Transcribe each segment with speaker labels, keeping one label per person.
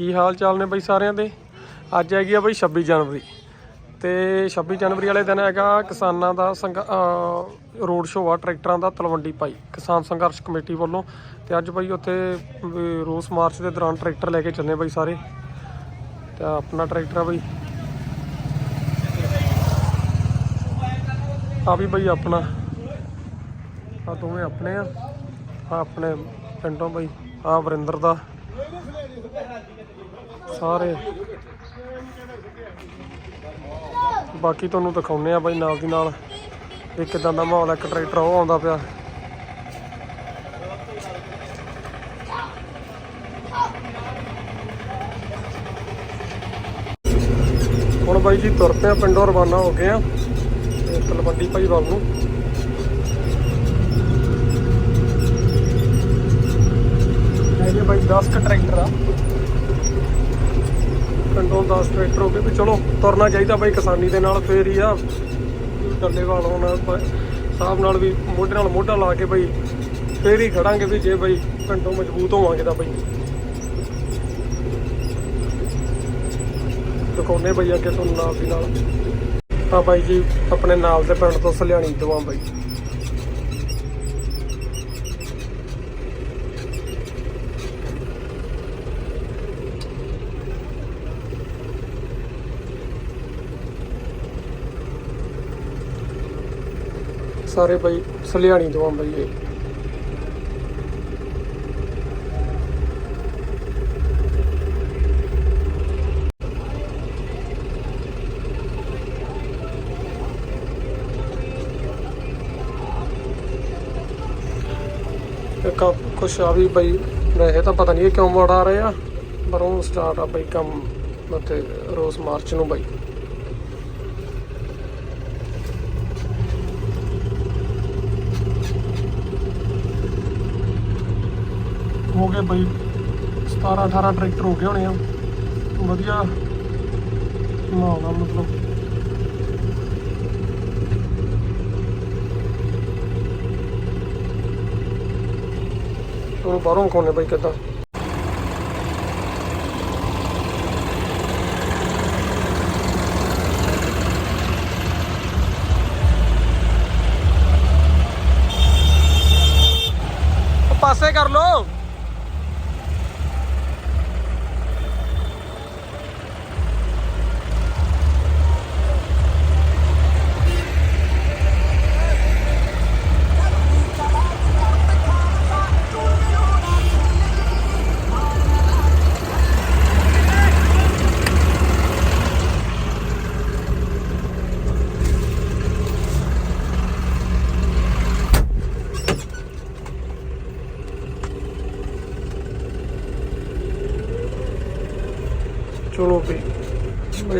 Speaker 1: ਕੀ ਹਾਲ ਚਾਲ ਨੇ ਬਈ ਸਾਰਿਆਂ ਦੇ? ਅੱਜ ਹੈਗੀ ਆ ਬਈ 26 ਜਨਵਰੀ ਤੇ 26 ਜਨਵਰੀ ਵਾਲੇ ਦਿਨ ਹੈਗਾ ਕਿਸਾਨਾਂ ਦਾ ਸੰਘ ਰੋਡ ਸ਼ੋਅ ਆ, ਟਰੈਕਟਰਾਂ ਦਾ ਤਲਵੰਡੀ ਪਾਈ ਕਿਸਾਨ ਸੰਘਰਸ਼ ਕਮੇਟੀ ਵੱਲੋਂ ਤੇ ਅੱਜ ਬਈ ਉੱਥੇ ਵੀ ਰੋਸ ਮਾਰਚ ਦੇ ਦੌਰਾਨ ਟਰੈਕਟਰ ਲੈ ਕੇ ਚੱਲੇ ਬਈ ਸਾਰੇ। ਤੇ ਆਪਣਾ ਟਰੈਕਟਰ ਆ ਬਈ। ਆ ਵੀ ਬਈ ਆਪਣਾ। ਆ ਦੋਵੇਂ ਆਪਣੇ ਆ ਆ ਆਪਣੇ ਪਿੰਡੋਂ ਬਈ, ਆ ਵਰਿੰਦਰ ਦਾ। ਸਾਰੇ। ਬਾਕੀ ਤੁਹਾਨੂੰ ਦਿਖਾਉਨੇ ਆ ਬਾਈ ਨਾਲ ਦੀ ਨਾਲ ਵੀ ਕਿਦਾਂ ਦਾ ਮਾਹੌਲ ਹੈ, ਇੱਕ ਟਰੈਕਟਰ ਉਹ ਆਉਂਦਾ ਪਿਆ। ਹੁਣ ਬਾਈ ਜੀ ਤੁਰ ਪਿਆ ਪਿੰਡੋਂ, ਰਵਾਨਾ ਹੋ ਗਏ ਆ। ਤਲਵੰਡੀ ਭਾਈ ਵੱਲ ਨੂੰ ਹੈਗੇ ਬਾਈ 10 ਕ ਟਰੈਕਟਰ ਆ। ਪਿੰਡੋਂ 10 ਟਰੈਕਟਰ ਹੋ ਗਏ ਵੀ ਚਲੋ, ਤੁਰਨਾ ਚਾਹੀਦਾ ਬਾਈ ਕਿਸਾਨੀ ਦੇ ਨਾਲ, ਫੇਰ ਹੀ ਆ। ਡੱਲੇਵਾਲ ਹੋਣਾ ਸਾਹਿਬ ਨਾਲ ਵੀ ਮੋਢੇ ਨਾਲ ਮੋਢਾ ਲਾ ਕੇ ਬਾਈ ਫੇਰ ਹੀ ਖੜਾਂਗੇ ਵੀ ਜੇ ਬਾਈ ਪਿੰਡੋਂ ਮਜ਼ਬੂਤ ਹੋਵਾਂਗੇ ਤਾਂ ਬਾਈ। ਦਿਖਾਉਨੇ ਬਾਈ ਅੱਗੇ ਤੁਹਾਨੂੰ ਨਾਲ ਦੀ ਨਾਲ। ਤਾਂ ਬਾਈ ਜੀ, ਆਪਣੇ ਨਾਲ ਦੇ ਪਿੰਡ ਤੋਂ ਸਲਿਆਣੀ ਤੋਂ ਬਾਈ। ਸਾਰੇ ਬਾਈ, ਸਲਿਆਣੀ ਤੋਂ ਆ ਬਾਈ ਇਹ। ਕੁਛ ਆ ਵੀ ਬਈ, ਵੈਸੇ ਤਾਂ ਪਤਾ ਨਹੀਂ ਇਹ ਕਿਉਂ ਮੋੜ ਆ ਰਹੇ ਆ, ਪਰ ਉਹ ਸਟਾਰਟ ਆ ਬਈ ਕੰਮ ਅਤੇ ਰੋਸ ਮਾਰਚ ਨੂੰ ਬਈ ਹੋ ਗਏ ਬਈ। 17 18 ਟਰੈਕਟਰ ਹੋ ਗਏ ਹੋਣੇ ਆ। ਵਧੀਆ। ਮਾਹੌਲ ਆ ਮਤਲਬ। ਤੁਹਾਨੂੰ ਬਾਹਰੋਂ ਖਾਣੇ ਬਈ ਕਿੱਦਾਂ। ਪਾਸੇ ਕਰ ਲੋ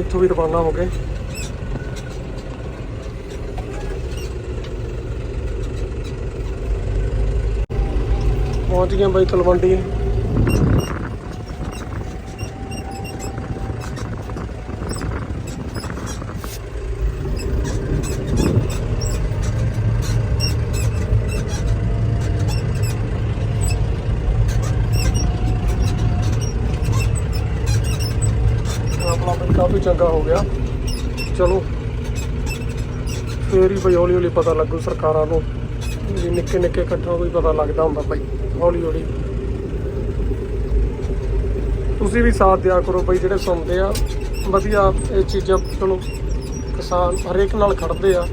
Speaker 1: ਇੱਥੋਂ ਵੀ ਰਵਾਨਾ ਹੋ ਗਏ। ਪਹੁੰਚ ਗਏ ਬਾਈ ਤਲਵੰਡੀ ਆਪਣਾ ਵੀ ਕਾਫੀ ਚੰਗਾ ਹੋ ਗਿਆ ਚਲੋ ਫੇਰ ਹੀ ਬਈ ਹੌਲੀ ਹੌਲੀ ਪਤਾ ਲੱਗੂ ਸਰਕਾਰਾਂ ਨੂੰ ਵੀ ਨਿੱਕੇ ਨਿੱਕੇ ਇਕੱਠਾਂ ਕੋਈ ਪਤਾ ਲੱਗਦਾ ਹੁੰਦਾ ਬਈ ਹੌਲੀ ਹੌਲੀ। ਤੁਸੀਂ ਵੀ ਸਾਥ ਦਿਆ ਕਰੋ ਬਈ ਜਿਹੜੇ ਸੁਣਦੇ ਆ ਵਧੀਆ ਇਹ ਚੀਜ਼ਾਂ ਚਲੋ ਕਿਸਾਨ ਹਰੇਕ ਨਾਲ ਖੜਦੇ ਆ।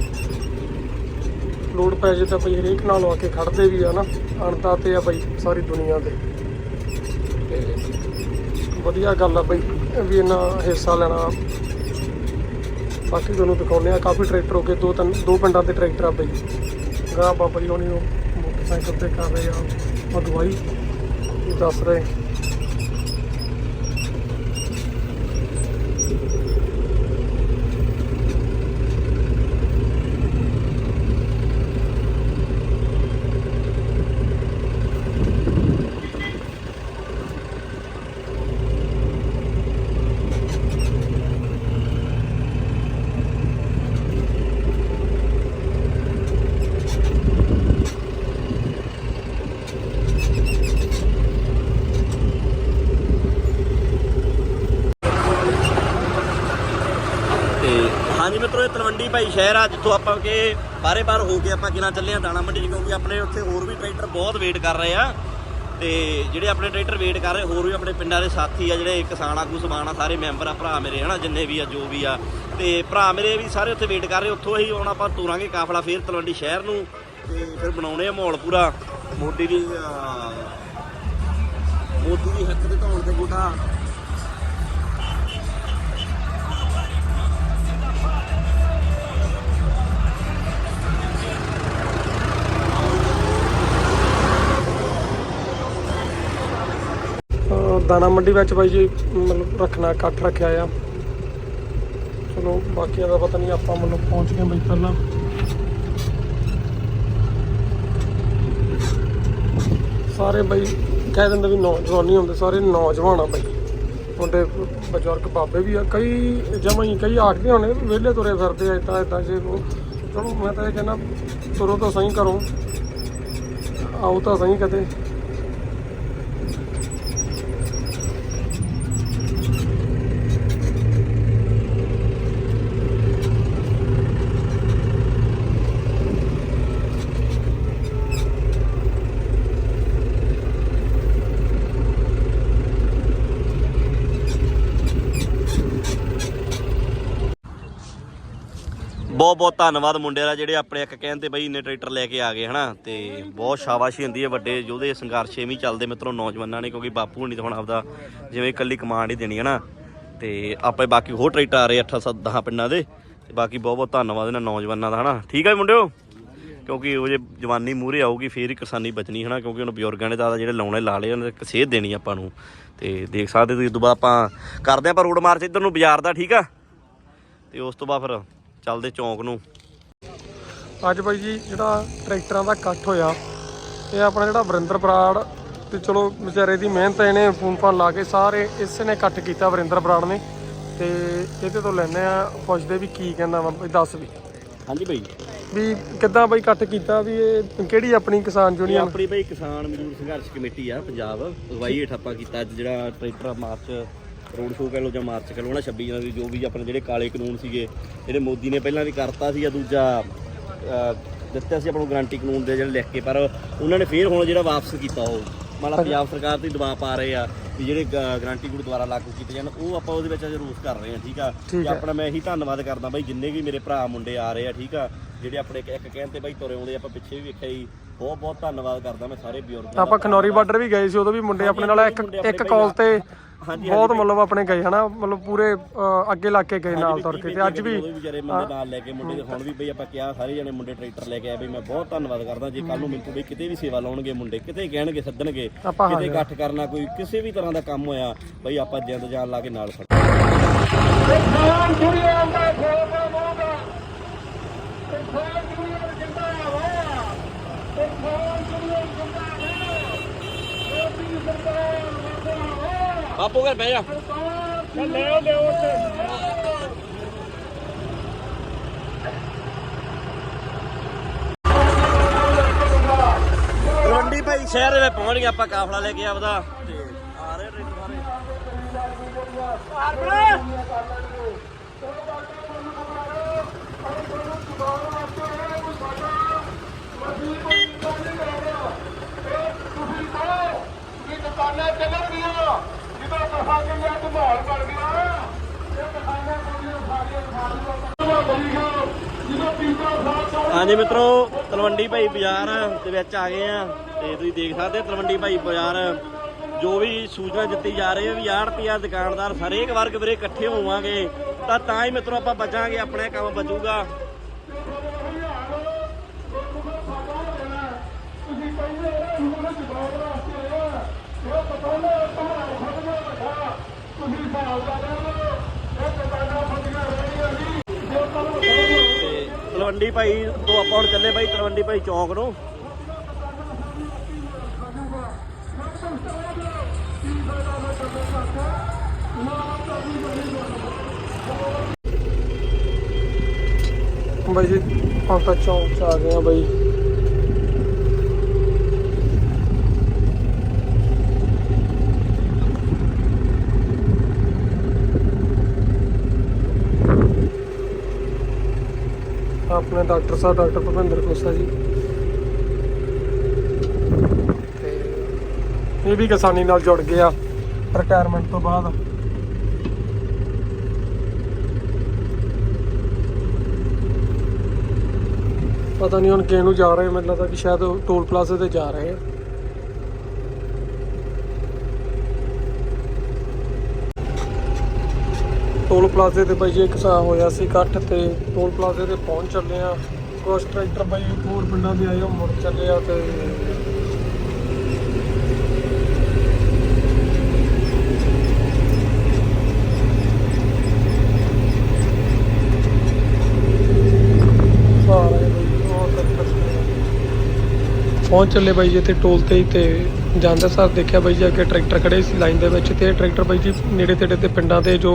Speaker 1: ਲੋੜ ਪੈ ਜੇ ਤਾਂ ਬਈ ਹਰੇਕ ਨਾਲ ਆ ਕੇ ਖੜਦੇ ਵੀ ਆ ਨਾ ਅਣਤਾ ਤੇ ਆ ਬਈ ਸਾਰੀ ਦੁਨੀਆ ਦੇ ਵਧੀਆ ਗੱਲ ਆ ਬਈ ਵੀ ਇਹਨਾਂ ਹਿੱਸਾ ਲੈਣਾ ਬਾਕੀ ਤੁਹਾਨੂੰ ਦਿਖਾਉਂਦੇ ਆ ਕਾਫੀ ਟਰੈਕਟਰ ਹੋ ਗਏ, ਦੋ ਤਿੰਨ, ਦੋ ਪਿੰਡਾਂ ਦੇ ਟਰੈਕਟਰ ਆ ਬਈ। ਗਾਂ ਬਾਬਾ ਜੀ ਹੋਣੀ ਉਹ ਮੋਟਰਸਾਈਕਲ ਤੇ ਕਰ ਰਹੇ ਆ ਅਗਵਾਈ ਦੱਸ ਰਹੇ।
Speaker 2: ਇਹ ਸ਼ਹਿਰ ਆ ਜਿੱਥੋਂ ਆਪਾਂ ਕਿ ਬਾਰੇ ਬਾਰ ਹੋ ਕੇ ਆਪਾਂ ਕਿਨਾਂ ਚੱਲੇ ਆ ਦਾਣਾ ਮੰਡੀ 'ਚ, ਕਿਉਂਕਿ ਆਪਣੇ ਉੱਥੇ ਹੋਰ ਵੀ ਟਰੈਕਟਰ ਬਹੁਤ ਵੇਟ ਕਰ ਰਹੇ ਆ। ਤੇ ਜਿਹੜੇ ਆਪਣੇ ਟਰੈਕਟਰ ਵੇਟ ਕਰ ਰਹੇ, ਹੋਰ ਵੀ ਆਪਣੇ ਪਿੰਡਾਂ ਦੇ ਸਾਥੀ ਆ ਜਿਹੜੇ ਕਿਸਾਨ ਆਗੂ, ਸਮਾਨ ਆ, ਸਾਰੇ ਮੈਂਬਰ ਆ, ਭਰਾ ਮੇਰੇ, ਹਨਾ, ਜਿੰਨੇ ਵੀ ਆ, ਜੋ ਵੀ ਆ। ਤੇ ਭਰਾ ਮੇਰੇ ਵੀ ਸਾਰੇ ਉੱਥੇ ਵੇਟ ਕਰ ਰਹੇ, ਉੱਥੋਂ ਹੀ ਹੁਣ ਆਪਾਂ ਤੁਰਾਂਗੇ ਕਾਫਲਾ ਫੇਰ ਤਲਵੰਡੀ ਸ਼ਹਿਰ ਨੂੰ, ਤੇ ਫਿਰ ਬਣਾਉਣੇ ਆ ਮਾਹੌਲ ਪੂਰਾ। ਮੋਦੀ ਦੀ ਮੋਦੀ ਦੀ ਹੱਕ ਦੇ ਧੌਣ ਤੇ ਗੋਟਾ
Speaker 1: ਦਾਣਾ ਮੰਡੀ ਵਿੱਚ ਬਾਈ ਜੀ, ਮਤਲਬ ਰੱਖਣਾ, ਇਕੱਠ ਰੱਖਿਆ ਆ। ਚਲੋ, ਬਾਕੀਆਂ ਦਾ ਪਤਾ ਨਹੀਂ ਆਪਾਂ ਮਤਲਬ ਪਹੁੰਚ ਗਏ ਬਈ ਪਹਿਲਾਂ। ਸਾਰੇ ਬਾਈ, ਕਹਿ ਦਿੰਦੇ ਵੀ ਨੌਜਵਾਨ ਨਹੀਂ ਹੁੰਦੇ, ਸਾਰੇ ਨੌਜਵਾਨ ਆ ਬਾਈ। ਮੁੰਡੇ, ਬਜ਼ੁਰਗ, ਬਾਬੇ ਵੀ ਆ। ਕਈ ਜਮਾਂ ਹੀ, ਕਈ ਆਖਦੇ ਹੋਣੇ ਵੀ ਵਿਹਲੇ ਤੁਰੇ ਫਿਰਦੇ ਆ ਇਦਾਂ ਇਦਾਂ ਜੇ ਉਹ। ਚਲੋ, ਮੈਂ ਤਾਂ ਇਹ ਕਹਿੰਦਾ, ਤੁਰੋ ਤਾਂ ਸਹੀ ਕਰੋ। ਆਓ ਤਾਂ ਸਹੀ ਕਦੇ।
Speaker 2: ਬਹੁਤ ਬਹੁਤ ਧੰਨਵਾਦ ਮੁੰਡਿਆਂ ਦਾ ਜਿਹੜੇ ਆਪਣੇ ਇੱਕ ਕਹਿਣ ਤੇ ਬਈ ਇੰਨੇ ਟਰੈਕਟਰ ਲੈ ਕੇ ਆ ਗਏ, ਹਨਾ? ਤੇ ਬਹੁਤ ਸ਼ਾਬਾਸ਼ੀ ਹੁੰਦੀ ਹੈ ਵੱਡੇ ਯੋਧੇ ਸੰਘਰਸ਼ ਐਵੇਂ ਚੱਲਦੇ ਮਿੱਤਰੋ ਨੌਜਵਾਨਾਂ ਨੇ, ਕਿਉਂਕਿ ਬਾਪੂ ਹੁਣੀ ਤਾਂ ਹੁਣ ਆਪਦਾ ਜਿਵੇਂ ਇਕੱਲੀ ਕਮਾਂਡ ਹੀ ਦੇਣੀ ਹੈ ਨਾ। ਤੇ ਆਪੇ ਬਾਕੀ ਹੋਰ ਟਰੈਕਟਰ ਆ ਰਹੇ 8 7 10 ਪਿੰਡਾਂ ਦੇ। ਤੇ ਬਾਕੀ ਬਹੁਤ ਬਹੁਤ ਧੰਨਵਾਦ ਇਹਨਾਂ ਨੌਜਵਾਨਾਂ ਦਾ, ਹਨਾ? ਠੀਕ ਹੈ ਜੀ ਮੁੰਡਿਓ? ਕਿਉਂਕਿ ਉਹ ਜੇ ਜਵਾਨੀ ਮੂਹਰੇ ਆਊਗੀ, ਫੇਰ ਹੀ ਕਿਸਾਨੀ ਬਚਣੀ, ਹਨਾ? ਕਿਉਂਕਿ ਉਹਨਾਂ ਬਜ਼ੁਰਗਾਂ ਨੇ ਤਾਂ ਜਿਹੜੇ ਲਾਉਣੇ ਲਾ ਲਏ, ਉਹਨਾਂ ਨੇ ਸੇਧ ਦੇਣੀ ਆਪਾਂ ਨੂੰ। ਤੇ ਦੇਖ ਸਕਦੇ ਤੁਸੀਂ ਦੁਬਾਰਾ ਆਪਾਂ ਕਰਦੇ ਆਪਾਂ ਰੋਡ ਮਾਰਚ ਇੱਧਰ ਨੂੰ ਬਾਜ਼ਾਰ ਦਾ, ਠੀਕ ਆ? ਤੇ ਉਸ ਤੋਂ ਬਾਅਦ ਫਿਰ ਚੱਲਦੇ ਚੌਂਕ ਨੂੰ।
Speaker 1: ਅੱਜ ਬਾਈ ਜੀ ਜਿਹੜਾ ਟਰੈਕਟਰਾਂ ਦਾ ਇਕੱਠ ਹੋਇਆ ਇਹ ਆਪਣਾ ਜਿਹੜਾ ਵਰਿੰਦਰ ਬਰਾੜ ਤੇ ਚਲੋ ਵਿਚਾਰੇ ਦੀ ਮਿਹਨਤ ਇਹਨੇ ਫੋਨ ਫਾਨ ਲਾ ਕੇ ਸਾਰੇ ਇਸੇ ਨੇ ਇਕੱਠ ਕੀਤਾ ਵਰਿੰਦਰ ਬਰਾੜ ਨੇ। ਤੇ ਇਹਦੇ ਤੋਂ ਲੈਣੇ ਆ ਪੁੱਛਦੇ ਵੀ ਕੀ ਕਹਿੰਦਾ ਵਾ ਬਈ ਦੱਸ ਵੀ।
Speaker 2: ਹਾਂਜੀ ਬਈ।
Speaker 1: ਵੀ ਕਿੱਦਾਂ ਬਾਈ ਇਕੱਠ ਕੀਤਾ ਵੀ ਇਹ ਕਿਹੜੀ ਆਪਣੀ ਕਿਸਾਨ
Speaker 2: ਇਹ
Speaker 1: ਯੂਨੀਅਨ?
Speaker 2: ਆਪਣੀ ਬਈ ਕਿਸਾਨ ਮਜ਼ਦੂਰ ਸੰਘਰਸ਼ ਕਮੇਟੀ ਆ ਪੰਜਾਬ। ਅਗਵਾਈ ਹੇਠ ਆਪਾਂ ਕੀਤਾ ਅੱਜ ਜਿਹੜਾ ਟਰੈਕਟਰ ਮਾਰਚ ਰੋਡ ਸ਼ੋਅ ਕਹਿ ਲਓ ਜਾਂ ਮਾਰਚ ਕਹਿ ਲਓ ਨਾ 26 ਜਨਵਰੀ ਜੋ ਵੀ ਆਪਣੇ ਜਿਹੜੇ ਕਾਲੇ ਕਾਨੂੰਨ ਸੀਗੇ ਜਿਹੜੇ ਮੋਦੀ ਨੇ ਪਹਿਲਾਂ ਵੀ ਕਰਤਾ ਸੀ ਜਾਂ ਦੂਜਾ ਦਿੱਤਾ ਸੀ ਆਪਾਂ ਨੂੰ ਗਾਰੰਟੀ ਕਾਨੂੰਨ ਦੇ ਜਿਹੜੇ ਲਿਖ ਕੇ ਪਰ ਉਹਨਾਂ ਨੇ ਫੇਰ ਹੁਣ ਜਿਹੜਾ ਵਾਪਸ ਕੀਤਾ ਉਹ ਮਾਲਾ ਪੰਜਾਬ ਸਰਕਾਰ ਤੇ ਦਬਾਅ ਪਾ ਰਹੇ ਆ ਵੀ ਜਿਹੜੇ ਗਾਰੰਟੀ ਕੋਡ ਦੁਆਰਾ ਲਾਗੂ ਕੀਤੇ ਜਾਣ ਉਹ ਆਪਾਂ ਉਹਦੇ ਵਿੱਚ ਅਜੇ ਰੋਸ ਕਰ ਰਹੇ ਆ ਠੀਕ ਆ ਤੇ
Speaker 1: ਹੈ।
Speaker 2: ਆਪਣਾ ਮੈਂ ਇਹੀ ਧੰਨਵਾਦ ਕਰਦਾ ਬਾਈ ਜਿੰਨੇ ਵੀ ਮੇਰੇ ਭਰਾ ਮੁੰਡੇ ਆ ਰਹੇ ਆ ਠੀਕ ਆ ਜਿਹੜੇ ਆਪਣੇ ਇੱਕ- ਇੱਕ ਕਹਿਣ ਤੇ ਬਾਈ ਤੁਰੇ ਆਉਂਦੇ ਆਪਾਂ ਪਿੱਛੇ ਵੀ ਵੇਖਿਆ ਜੀ ਬਹੁਤ ਬਹੁਤ ਧੰਨਵਾਦ ਕਰਦਾ ਮੈਂ ਸਾਰੇ ਬਜ਼ੁਰਗਾਂ ਦਾ।
Speaker 1: ਆਪਾਂ ਖਨੌਰੀ ਬਾਰਡਰ ਵੀ ਗਏ ਸੀ ਉਦੋਂ ਵੀ ਮੁੰਡੇ ਆਪਣੇ ਨਾਲ ਇੱਕ ਇੱਕ ਕਾਲ ਤੇ
Speaker 2: ਹਾਂਜੀ,
Speaker 1: ਬਹੁਤ ਮਤਲਬ ਆਪਣੇ ਗਏ ਹਨਾ? ਮਤਲਬ ਪੂਰੇ ਅੱਗੇ ਲੱਗ ਕੇ ਗਏ ਨਾਲ ਤੁਰ ਕੇ। ਤੇ ਅੱਜ ਵੀ
Speaker 2: ਵਿਚਾਰੇ ਮੁੰਡੇ ਨਾਲ ਲੈ ਕੇ ਮੁੰਡੇ ਦੇ ਹੁਣ ਵੀ ਬਈ ਆਪਾਂ ਕਿਹਾ ਸਾਰੇ ਜਣੇ ਮੁੰਡੇ ਟਰੈਕਟਰ ਲੈ ਕੇ ਆਏ ਬਈ ਮੈਂ ਬਹੁਤ ਧੰਨਵਾਦ ਕਰਦਾ। ਜੇ ਕੱਲ ਨੂੰ ਮੈਨੂੰ ਬਈ ਕਿਤੇ ਵੀ ਸੇਵਾ ਲਾਉਣਗੇ ਮੁੰਡੇ ਕਿਤੇ ਕਹਿਣਗੇ ਸੱਦਣਗੇ
Speaker 1: ਆਪਾਂ
Speaker 2: ਕਿਤੇ ਇਕੱਠ ਕਰਨਾ ਕੋਈ ਕਿਸੇ ਵੀ ਤਰ੍ਹਾਂ ਦਾ ਕੰਮ ਹੋਇਆ ਬਈ ਆਪਾਂ ਜਿੰਦ ਜਾਨ ਲਾ ਕੇ ਨਾਲ ਖੜ
Speaker 1: ਕਿਸਾਨ ਦੁਨੀਆ ਦਾ ਖੋਲਦਾ ਮੋਗਾ ਕਿਸਾਨ ਦੁਨੀਆ ਜਿੰਦਾਬਾਦ ਕਿਸਾਨ ਦੁਨੀਆ ਜਿੰਦਾਬਾਦ ਮੋਦੀ ਸਰਕਾਰ ਜਿੰਦਾਬਾਦ
Speaker 2: ਘਰ ਬਹਿ ਜਾ।
Speaker 1: ਲੈ ਲਿਓ ਉੱਤੇ
Speaker 2: ਰੋਂਡੀ ਭਾਈ ਸ਼ਹਿਰ ਦੇ ਵਿੱਚ ਪਹੁੰਚ ਗਏ, ਆਪਾਂ ਕਾਫਲਾ ਲੈ ਕੇ ਆਪਦਾ। ਤੇ ਆ ਰਹੇ ਟਰੈਕਟਰ ਸਾਰੇ
Speaker 1: ਦੁਕਾਨਾਂ ਚੱਲਣਗੀਆਂ ਜਦੋਂ ਕਹਾਂਗੇ ਕਿ ਅੱਜ ਮਾਹੌਲ ਬਣ ਗਿਆ। ਇਹ ਦੁਕਾਨਾਂ ਕੋਲੀਆਂ ਸਾਰੀਆਂ ਸਾਰੀਆਂ ਜਦੋਂ ਪੀਪਾ ਸਾਹਿਬ
Speaker 2: ਹਾਂਜੀ ਮਿੱਤਰੋ ਤਲਵੰਡੀ ਭਾਈ ਬਾਜ਼ਾਰ ਦੇ ਵਿੱਚ ਆ ਗਏ ਆ। ਤੇ ਤੁਸੀਂ ਦੇਖ ਸਕਦੇ ਹੋ ਤਲਵੰਡੀ ਭਾਈ ਬਾਜ਼ਾਰ। ਜੋ ਵੀ ਸੂਚਨਾ ਦਿੱਤੀ ਜਾ ਰਹੀ ਹੈ ਵੀ ਆੜਤੀਆ ਦੁਕਾਨਦਾਰ ਹਰੇਕ ਵਰਗ ਵੀਰੇ ਇਕੱਠੇ ਹੋਵਾਂਗੇ। ਤਾਂ ਤਾਂ ਹੀ ਮਿੱਤਰੋ ਆਪਾਂ ਬਚਾਂਗੇ ਆਪਣੇ ਕੰਮ ਬਚੂਗਾ। ਤੇ ਤਲਵੰਡੀ ਭਾਈ ਤੋਂ ਆਪਾਂ ਹੁਣ ਚੱਲੇ ਭਾਈ ਤਲਵੰਡੀ ਭਾਈ ਚੌਂਕ ਨੂੰ।
Speaker 1: ਬਾਈ ਜੀ ਹੁਣ ਤਾਂ ਚੌਂਕ ਚ ਆ ਗਏ ਆ ਬਾਈ। ਆਪਣੇ ਡਾਕਟਰ ਸਾਹਿਬ, ਡਾਕਟਰ ਭੁਪਿੰਦਰ ਖੋਸਾ ਜੀ। ਤੇ ਇਹ ਵੀ ਕਿਸਾਨੀ ਨਾਲ ਜੁੜ ਗਿਆ ਰਿਟਾਇਰਮੈਂਟ ਤੋਂ ਬਾਅਦ। ਪਤਾ ਨਹੀਂ ਹੁਣ ਕਿਹਨੂੰ ਜਾ ਰਹੇ, ਮੈਨੂੰ ਲੱਗਦਾ ਕਿ ਸ਼ਾਇਦ ਟੋਲ ਪਲਾਜ਼ੇ ਤੇ ਜਾ ਰਹੇ ਆ। ਟੋਲ ਪਲਾਜ਼ੇ ਤੇ ਬਾਈ ਜੀ ਇੱਕ ਸਾ ਹੋਇਆ ਸੀ ਇਕੱਠ ਤੇ ਟੋਲ ਪਲਾਜ਼ੇ ਤੇ ਪਹੁੰਚ ਚੱਲੇ ਆ ਕੁਛ ਟਰੈਕਟਰ ਬਾਈ ਹੋਰ ਪਿੰਡਾਂ ਦੇ ਆਏ ਉਹ ਮੁੜ ਚੱਲੇ ਆ ਤੇ ਸਾਰੇ ਬਾਈ ਉਹ ਟਰੈਕਟਰ ਪਹੁੰਚ ਚੱਲੇ ਬਾਈ ਜੀ ਇੱਥੇ ਟੋਲ ਤੇ ਹੀ ਤੇ ਜਾਂਦੇ ਸਾਰ ਦੇਖਿਆ ਬਾਈ ਜੀ ਅੱਗੇ ਟਰੈਕਟਰ ਖੜੇ ਸੀ ਲਾਈਨ ਦੇ ਵਿੱਚ ਤੇ ਟਰੈਕਟਰ ਬਾਈ ਜੀ ਨੇੜੇ ਤੇੜੇ ਤੇ ਪਿੰਡਾਂ ਦੇ ਜੋ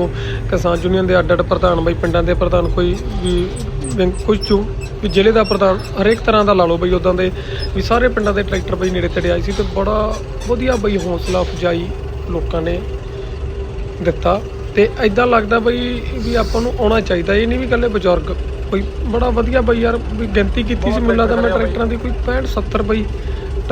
Speaker 1: ਕਿਸਾਨ ਯੂਨੀਅਨ ਦੇ ਅੱਡ ਅੱਡ ਪ੍ਰਧਾਨ ਬਾਈ, ਪਿੰਡਾਂ ਦੇ ਪ੍ਰਧਾਨ ਕੋਈ ਵੀ ਵਿੰਗ- ਕੁਝ ਚੋਂ, ਵੀ ਜ਼ਿਲ੍ਹੇ ਦਾ ਪ੍ਰਧਾਨ ਹਰੇਕ ਤਰ੍ਹਾਂ ਦਾ ਲਾ ਲਓ ਬਈ ਉਦਾਂ ਦੇ ਵੀ ਸਾਰੇ ਪਿੰਡਾਂ ਦੇ ਟਰੈਕਟਰ ਬਈ ਨੇੜੇ ਤੇੜੇ ਆਏ ਸੀ ਤੇ ਬੜਾ ਵਧੀਆ ਬਈ ਹੌਸਲਾ ਅਫਜਾਈ ਲੋਕਾਂ ਨੇ ਦਿੱਤਾ ਤੇ ਐਦਾਂ ਲੱਗਦਾ ਬਈ ਵੀ ਆਪਾਂ ਨੂੰ ਆਉਣਾ ਚਾਹੀਦਾ, ਇਹ ਨਹੀਂ ਵੀ ਇਕੱਲੇ ਬਜ਼ੁਰਗ ਬਈ ਬੜਾ ਵਧੀਆ ਬਈ ਯਾਰ ਵੀ ਗਿਣਤੀ ਕੀਤੀ ਸੀ ਮੈਨੂੰ ਲੱਗਦਾ ਮੈਂ ਟਰੈਕਟਰਾਂ ਦੀ ਕੋਈ 65 70 ਬਈ।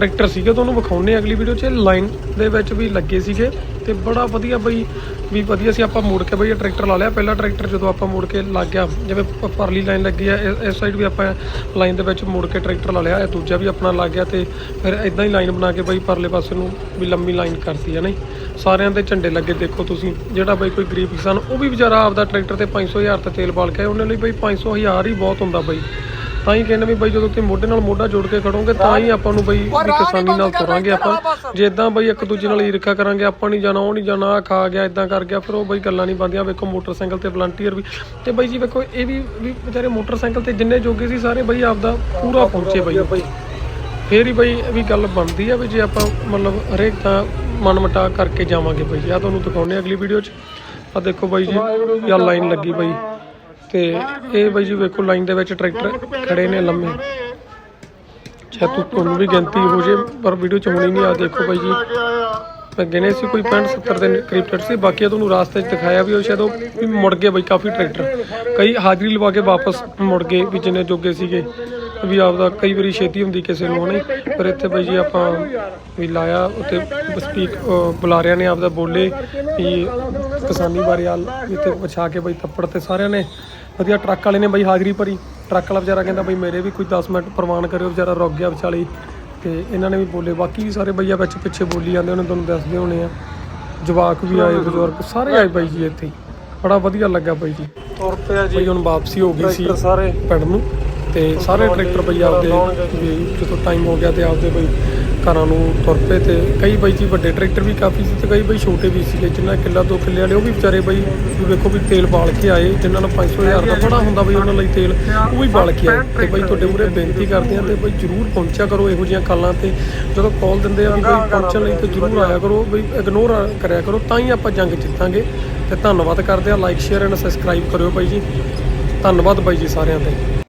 Speaker 1: ਟਰੈਕਟਰ ਸੀਗੇ ਤੁਹਾਨੂੰ ਵਿਖਾਉਣੇ ਅਗਲੀ ਵੀਡੀਓ 'ਚ। ਲਾਈਨ ਦੇ ਵਿੱਚ ਵੀ ਲੱਗੇ ਸੀਗੇ ਤੇ ਬੜਾ ਵਧੀਆ ਬਈ ਵੀ ਵਧੀਆ ਸੀ। ਆਪਾਂ ਮੁੜ ਕੇ ਬਈ ਇਹ ਟਰੈਕਟਰ ਲਾ ਲਿਆ। ਪਹਿਲਾ ਟਰੈਕਟਰ ਜਦੋਂ ਆਪਾਂ ਮੁੜ ਕੇ ਲੱਗ ਗਿਆ ਜਿਵੇਂ ਪਰਲੀ ਲਾਈਨ ਲੱਗੀ ਆ ਇਸ- ਸਾਈਡ ਵੀ ਆਪਾਂ ਲਾਈਨ ਦੇ ਵਿੱਚ ਮੁੜ ਕੇ ਟਰੈਕਟਰ ਲਾ ਲਿਆ। ਇਹ ਦੂਜਾ ਵੀ ਆਪਣਾ ਲੱਗ ਗਿਆ ਤੇ ਫਿਰ ਇਦਾਂ ਹੀ ਲਾਈਨ ਬਣਾ ਕੇ ਬਈ ਪਰਲੇ ਪਾਸੇ ਨੂੰ ਵੀ ਲੰਮੀ ਲਾਈਨ ਕਰਤੀ ਹੈ ਨਹੀਂ? ਸਾਰਿਆਂ ਦੇ ਝੰਡੇ ਲੱਗੇ ਦੇਖੋ ਤੁਸੀਂ। ਜਿਹੜਾ ਬਈ ਕੋਈ ਗਰੀਬ ਕਿਸਾਨ ਉਹ ਵੀ ਵਿਚਾਰਾ ਆਪਦਾ ਟਰੈਕਟਰ ਤੇ 500 ਹਜ਼ਾਰ ਤੇ ਤੇਲ ਬਾਲ ਕੇ ਆਇਆ, ਉਹਨੇ ਲਈ ਬਈ 500 ਹਜ਼ਾਰ ਹੀ ਬਹੁਤ ਹੁੰਦਾ ਬਈ। ਤਾਂ ਹੀ ਕਹਿੰਦੇ ਵੀ ਬਈ ਜਦੋਂ ਤੁਸੀਂ ਮੋਢੇ ਨਾਲ ਮੋਢਾ ਜੋੜ ਕੇ ਖੜੋਗੇ ਤਾਂ ਹੀ ਆਪਾਂ ਨੂੰ ਬਈ ਵੀ ਕਿਸਾਨੀ ਨਾਲ ਤੁਰਾਂਗੇ ਆਪਾਂ। ਜੇ ਇਦਾਂ ਬਈ ਇੱਕ ਦੂਜੇ ਨਾਲ ਈਰਖਾ ਕਰਾਂਗੇ ਆਪਾਂ ਨਹੀਂ ਜਾਣਾ ਉਹ ਨਹੀਂ ਜਾਣਾ ਆਹ ਖਾ ਗਿਆ ਇਦਾਂ ਕਰ ਗਿਆ ਫਿਰ ਉਹ ਬਈ ਗੱਲਾਂ ਨਹੀਂ ਬੰਦੀਆਂ ਵੇਖੋ ਮੋਟਰਸਾਈਕਲ ਤੇ ਵਲੰਟੀਅਰ ਵੀ ਤੇ ਬਈ ਜੀ ਵੇਖੋ ਇਹ ਵੀ ਵੀ ਵਿਚਾਰੇ ਮੋਟਰਸਾਈਕਲ ਤੇ ਜਿੰਨੇ ਜੋਗੇ ਸੀ ਸਾਰੇ ਬਈ ਆਪਦਾ ਪੂਰਾ ਪਹੁੰਚੇ ਬਈ। ਫੇਰ ਹੀ ਬਈ ਇਹ ਵੀ ਗੱਲ ਬਣਦੀ ਆ ਵੀ ਜੇ ਆਪਾਂ ਮਤਲਬ ਹਰੇਕ ਤਾਂ ਮਨ ਮਟਾ ਕਰਕੇ ਜਾਵਾਂਗੇ ਬਈ। ਆ ਤੁਹਾਨੂੰ ਦਿਖਾਉਣੇ ਅਗਲੀ ਵੀਡੀਓ 'ਚ। ਆ ਦੇਖੋ ਬਾਈ ਜੀ ਯਾ ਲਾਈਨ ਲੱਗੀ ਬਈ। ਤੇ ਇਹ ਬਾਈ ਜੀ ਵੇਖੋ ਲਾਈਨ ਦੇ ਵਿੱਚ ਟਰੈਕਟਰ ਖੜੇ ਨੇ ਲੰਮੇ। ਚਾਹੇ ਤੂੰ ਤੁਹਾਨੂੰ ਵੀ ਗਿਣਤੀ ਹੋ ਜੇ, ਪਰ ਵੀਡੀਓ ਚ ਹੋਣੀ ਨਹੀਂ ਆ ਦੇਖੋ ਬਾਈ ਜੀ। ਮੈਂ ਗਿਣੇ ਸੀ ਕੋਈ 65 70 ਦੇ ਕਰੀਬ ਟਰੈਕਟਰ ਸੀ, ਬਾਕੀ ਤੁਹਾਨੂੰ ਰਾਸਤੇ 'ਚ ਦਿਖਾਇਆ ਵੀ ਉਹ ਸ਼ਾਇਦ ਉਹ ਵੀ ਮੁੜ ਗਏ ਬਈ, ਕਾਫੀ ਟਰੈਕਟਰ। ਕਈ ਹਾਜ਼ਰੀ ਲਵਾ ਕੇ ਵਾਪਸ ਮੁੜ ਗਏ ਵੀ ਜਿੰਨੇ ਜੋਗੇ ਸੀਗੇ। ਵੀ ਆਪਦਾ ਕਈ ਵਾਰੀ ਛੇਤੀ ਹੁੰਦੀ ਕਿਸੇ ਨੂੰ ਹਣੇ ਪਰ ਇੱਥੇ ਬਾਈ ਜੀ ਆਪਾਂ ਵੀ ਲਾਇਆ ਉੱਤੇ ਸਪੀਕ ਬੁਲਾਰਿਆਂ ਨੇ ਆਪਦਾ ਬੋਲੇ ਵੀ ਕਿਸਾਨੀ ਬਾਰੇ ਹਾਲ ਇੱਥੇ ਵਿਛਾ ਕੇ ਬਈ ਥੱਪੜ ਤੇ ਸਾਰਿਆਂ ਨੇ। ਵਧੀਆ ਟਰੱਕ ਵਾਲੇ ਨੇ ਬਈ ਹਾਜ਼ਰੀ ਭਰੀ। ਟਰੱਕ ਵਾਲਾ ਵਿਚਾਰਾ ਕਹਿੰਦਾ ਬਈ ਮੇਰੇ ਵੀ ਕੋਈ 10 ਮਿੰਟ ਪ੍ਰਵਾਨ ਕਰਿਓ ਵਿਚਾਰਾ ਰੁਕ ਗਿਆ ਵਿਚਾਲੇ। ਤੇ ਇਹਨਾਂ ਨੇ ਵੀ ਬੋਲੇ। ਬਾਕੀ ਵੀ ਸਾਰੇ ਬਈਆ ਵਿੱਚ ਪਿੱਛੇ ਬੋਲੀ ਜਾਂਦੇ ਉਹਨੇ ਤੁਹਾਨੂੰ ਦੱਸਦੇ ਹੋਣੇ ਆ। ਜਵਾਕ ਵੀ ਆਏ ਬਜ਼ੁਰਗ ਸਾਰੇ ਆਏ ਬਾਈ ਜੀ ਇੱਥੇ। ਬੜਾ ਵਧੀਆ ਲੱਗਾ ਬਾਈ ਜੀ। ਤੁਰ ਪਿਆ ਜੀ। ਹੁਣ ਵਾਪਸੀ ਹੋ ਗਈ ਸੀ ਸਾਰੇ। ਪਿੰਡ ਨੂੰ। ਤੇ ਸਾਰੇ ਟਰੈਕਟਰ ਬਈ ਆਪਦੇ ਵੀ ਜਦੋਂ ਟਾਈਮ ਹੋ ਗਿਆ ਤੇ ਆਪਦੇ ਬਈ ਘਰਾਂ ਨੂੰ ਤੁਰ ਪਏ ਤੇ ਕਈ ਬਈ ਜੀ ਵੱਡੇ ਟਰੈਕਟਰ ਵੀ ਕਾਫੀ ਸੀ ਤੇ ਕਈ ਬਈ ਛੋਟੇ ਵੀ ਸੀਗੇ, ਜਿੰਨਾ ਕਿੱਲਾ ਦੋ ਕਿੱਲੇ ਵਾਲੇ, ਉਹ ਵੀ ਵਿਚਾਰੇ ਬਈ ਵੀ ਵੇਖੋ ਵੀ ਤੇਲ ਬਾਲ ਕੇ ਆਏ, ਜਿਨ੍ਹਾਂ ਨੂੰ 500 ਹਜ਼ਾਰ ਦਾ ਬੜਾ ਹੁੰਦਾ ਬਈ ਉਹਨਾਂ ਲਈ ਤੇਲ, ਉਹ ਵੀ ਬਾਲ ਕੇ ਆਏ ਤੇ ਬਈ ਤੁਹਾਡੇ ਮੂਰੇ ਬੇਨਤੀ ਕਰਦੇ ਆ ਤੇ ਬਈ ਜਰੂਰ ਪਹੁੰਚਿਆ ਕਰੋ ਇਹੋ ਜਿਹੀਆਂ ਕਾਲਾਂ ਤੇ, ਜਦੋਂ ਕਾਲ ਦਿੰਦੇ ਆ ਵੀ ਬਈ ਪਹੁੰਚਣ ਲਈ ਤੇ ਜਰੂਰ ਆਇਆ ਕਰੋ, ਬਈ ਇਗਨੋਰ ਕਰਿਆ ਕਰੋ, ਤਾਂ ਹੀ ਆਪਾਂ ਜੰਗ ਜਿੱਤਾਂਗੇ ਤੇ ਧੰਨਵਾਦ ਕਰਦੇ ਆ ਲਾਈਕ ਸ਼ੇਅਰ ਐਂਡ ਸਬਸਕ੍ਰਾਈਬ ਕਰਿਓ ਬਾਈ ਜੀ, ਧੰਨਵਾਦ ਬਾਈ ਜੀ ਸਾਰਿਆਂ ਦਾ